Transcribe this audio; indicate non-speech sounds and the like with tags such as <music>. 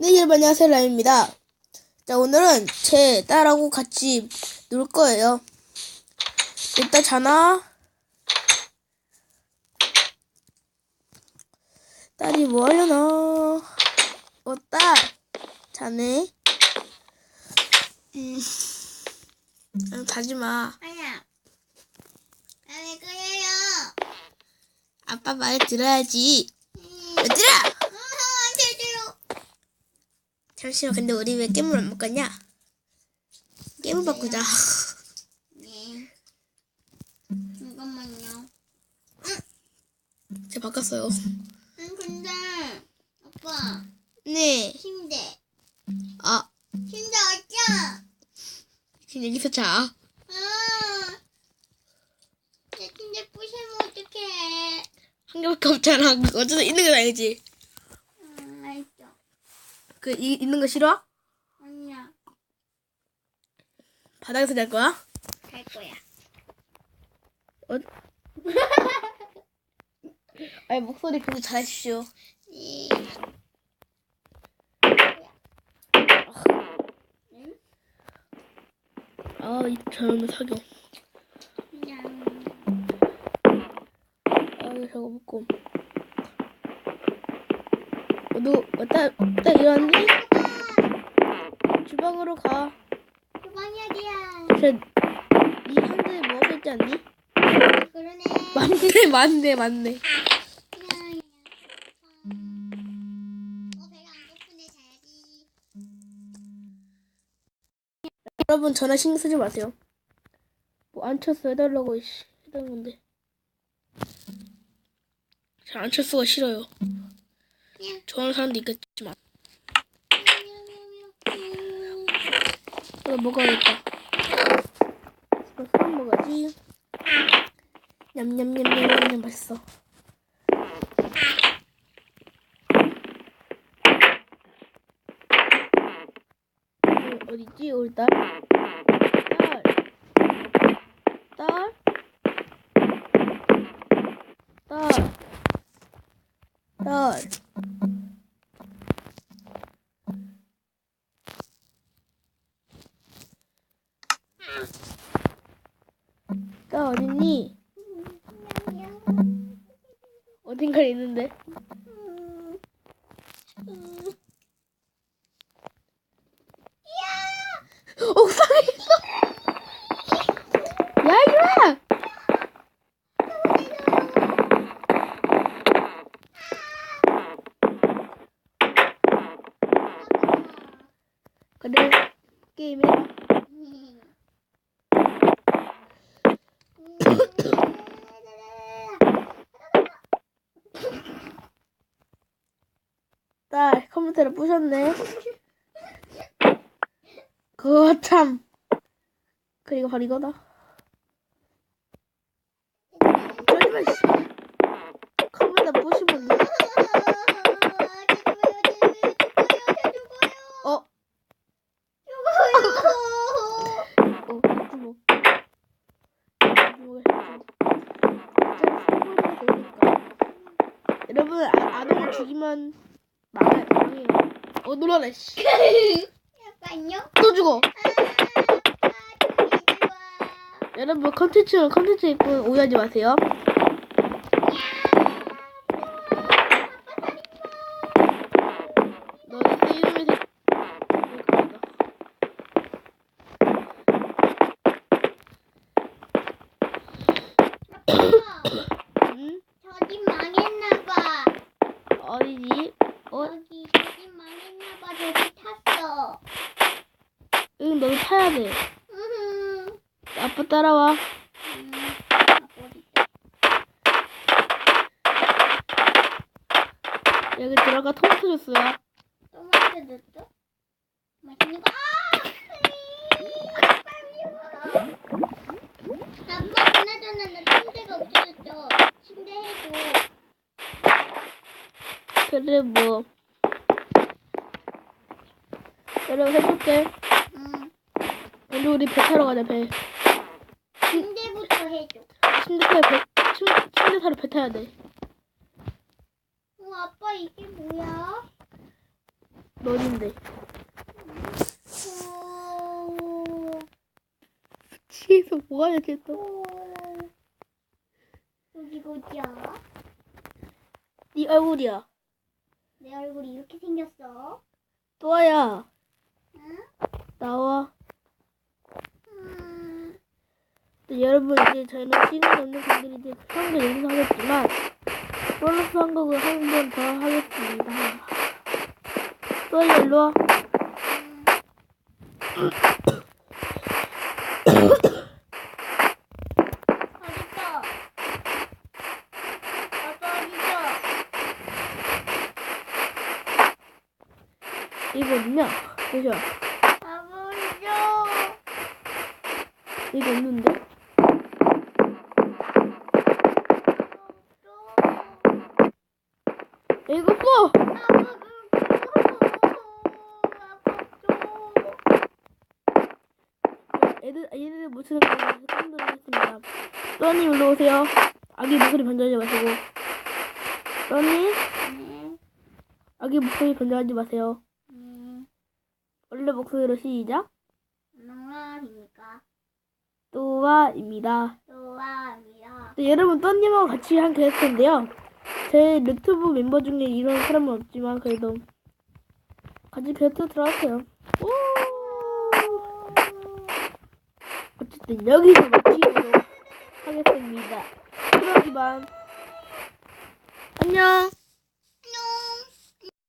네, 여러분 안녕하세요. 라임입니다. 자, 오늘은 제 딸하고 같이 놀 거예요. 일단 자나? 딸이 뭐 하려나? 어, 딸. 자네? 음, 음, 자지 마. 아니야. 왜 그래요? 아빠 말 들어야지. 음, 얘들아! 어, 안 돼요. 잠시만, 근데 우리 왜 게임을 안 바꿨냐? 게임을 바꾸자. 네. 잠깐만요. 제가 바꿨어요. 음, 근데 아빠 네. 침대. 아, 침대 어쩌? 지금 여기서 자. 아, 내 침대 부시면 어떡해? 한 개밖에 없잖아. 어쩌서 있는 건 알지? 그, 이, 있는 거 싫어? 아니야. 바닥에서 잘 거야? 갈 거야. 어? <laughs> 아니, 목소리 그래도 잘하십시오. 네. 아, 이 저놈의 사교. 그냥 아, 이거 저거 먹고. 어, 너, 어, 딸, 딸 일어났니? 주방으로 가. 주방이 어디야? 쟤, 이 한대 먹어 있지 않니? 그러네. 맞네, <laughs> 맞네, 맞네. 어. 여러분, 전화 신경 쓰지 마세요. 뭐, 안철수 해달라고, 이씨, 해달라는 건데. 저 안철수가 싫어요. 좋아하는 사람도 있겠지만. 음, 이거 먹어야겠다. 이거 소금 먹어야지. 냠냠냠냠냠 맛있어. 어, 어디지 우리 딸? 딸. 딸. 딸. 딸. 딸 어딨니? 어딘가 있는데. 옥상에 있어. 야 이리와. 그래 게임해. 딸 컴퓨터를 부셨네. 그거 참. 그리고 바로 이거다. 컴퓨터 부시면 돼. 어? 어. 어차피 되니까. 여러분, 아, 아동을 죽이면 망해, 어, 놀라네, 씨. 잠깐요. 또 죽어. 여러분, 컨텐츠는 컨텐츠일 뿐 오해하지 마세요. 너는 내 이름이 돼. 응? 저집 망했나봐. 어디지? 어? 여기 저집 망했나봐. 저기 탔어. 으흠. 아빠 따라와. 여기 들어가 토마토 주스야. 토마토 넣었어? 맛있는 거. 아! 빨리 와. 아빠 그나저나 나 침대가 없어졌죠. 침대 해줘. 그래, 뭐. 여러분, 해줄게. 응. 먼저 우리 배 타러 가자, 배. 침대부터 해줘. 침대 타러 배, 침, 침대 타러 배 타야 돼. 어, 아빠 이게 뭐야? 너 어딘데? 오. 뒤에서 뭐하냐, 쟤 또. 오. 여기가 어디야? 네 얼굴이야. 내 얼굴이 이렇게 생겼어. 또아야, 응? 나와. 음. 네, 여러분, 이제 저희는 시간 없는 분들이 이제 한번 여기서 하겠지만, 플러스 한국을 한 번 더 하겠습니다. 또아야, 일로 와. 어딨어? 아빠 어딨어? 이거 어딨냐? 보셔. 아빠 어딨어? 이거 없는데? 이거 뭐? 애들, 얘네들 못 치는 거라서 깜드리겠습니다. 써니 일로 오세요. 아기 목소리 변조하지 마시고. 써니, 아기 목소리 변조하지 마세요. 원래 목소리로 시작. 농아입니까? 또와입니다. 네, 여러분, 떠님하고 같이 한 캐릭터인데요. 제 유튜브 멤버 중에 이런 사람은 없지만, 그래도 같이 캐릭터 들어왔어요. 오! 어쨌든 여기서 마치도록 하겠습니다. 그러기만. 안녕!